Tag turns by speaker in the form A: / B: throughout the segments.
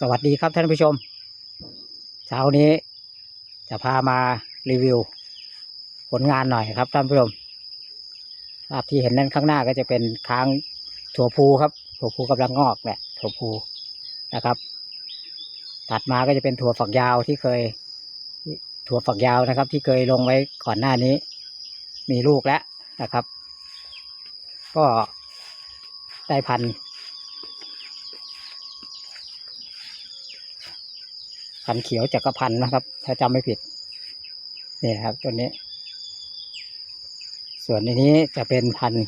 A: สวัสดีครับท่านผู้ชม เช้านี้จะพามารีวิว ผลงานหน่อยครับท่านผู้ชมภาพที่เห็นนั่นข้างหน้าก็จะเป็นค้างถั่วพูครับ ถั่วพูกำลังงอกเนี่ยถั่วพูนะครับถัดมาก็จะเป็นถั่วฝักยาวที่เคย ถั่วฝักยาวนะครับ ที่เคยลงไว้ก่อนหน้านี้ มีลูกแล้วนะครับ ก็ได้พันธุ์ พันเขียวจักรพันนะครับ ถ้าจำไม่ผิดนี่ครับตัวนี้ ส่วนในนี้จะเป็นพันธุ์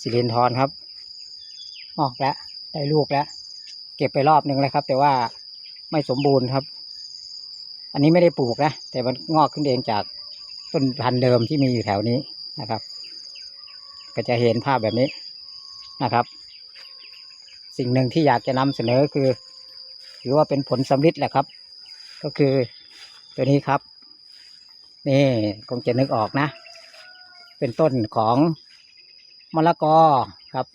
A: สิรินทรครับ ออกแล้ว ได้ลูกแล้ว เก็บไปรอบหนึ่งแล้วครับ แต่ว่าไม่สมบูรณ์ครับ อันนี้ไม่ได้ปลูกนะ แต่มันงอกขึ้นเองจากต้นพันธุ์เดิมที่มีอยู่แถวนี้นะครับ ก็จะเห็นภาพแบบนี้นะครับ สิ่งหนึ่งที่อยากจะนำเสนอคือ ถือว่าเป็นผลสำลิดแหละครับ ก็คือตัวนี้ครับ นี่คงจะนึกออกนะ เป็นต้นของมะละกอครับ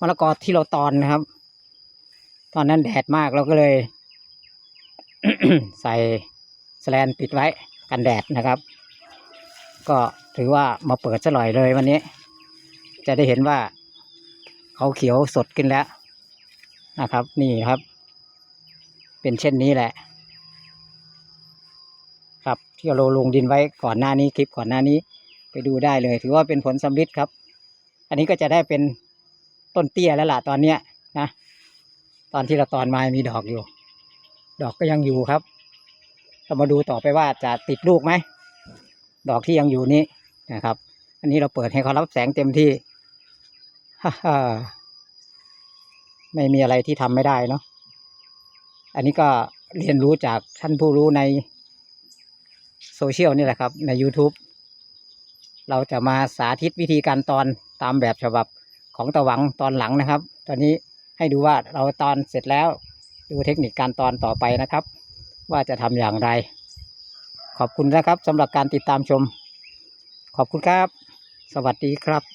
A: มะละกอที่เราตอนนะครับ ตอนนั้นแดดมากเราก็เลย ใส่แสแลนปิดไว้กันแดดนะครับ ก็ถือว่ามาเปิดซะหน่อยเลยวันนี้ จะได้เห็นว่าเขาเขียวสดขึ้นแล้วนะครับ นี่ครับ เป็นเช่นนี้แหละ ครับที่เราลงดินไว้ก่อนหน้านี้คลิปก่อนหน้านี้ ไปดูได้เลย ถือว่าเป็นผลสำลิดครับ อันนี้ก็จะได้เป็นต้นเตี้ยแล้วล่ะตอนเนี้ยนะตอนที่เราตอนมามีดอกอยู่ ดอกก็ยังอยู่ครับเรามาดูต่อไปว่าจะติดลูกไหมดอกที่ยังอยู่นี้นะครับ อันนี้เราเปิดให้เขารับแสงเต็มที่ฮ่าฮ่าไม่มีอะไรที่ทำไม่ได้เนาะ อันนี้ก็เรียนรู้จากท่านผู้รู้ในโซเชียลนี่แหละครับ ใน YouTube เราจะมาสาธิตวิธีการตอนตามแบบฉบับของตะหวังตอนหลังนะครับ ตอนนี้ให้ดูว่าเราตอนเสร็จแล้ว ดูเทคนิคการตอนต่อไปนะครับ ว่าจะทำอย่างไร ขอบคุณนะครับสำหรับการติดตามชม ขอบคุณครับ สวัสดีครับ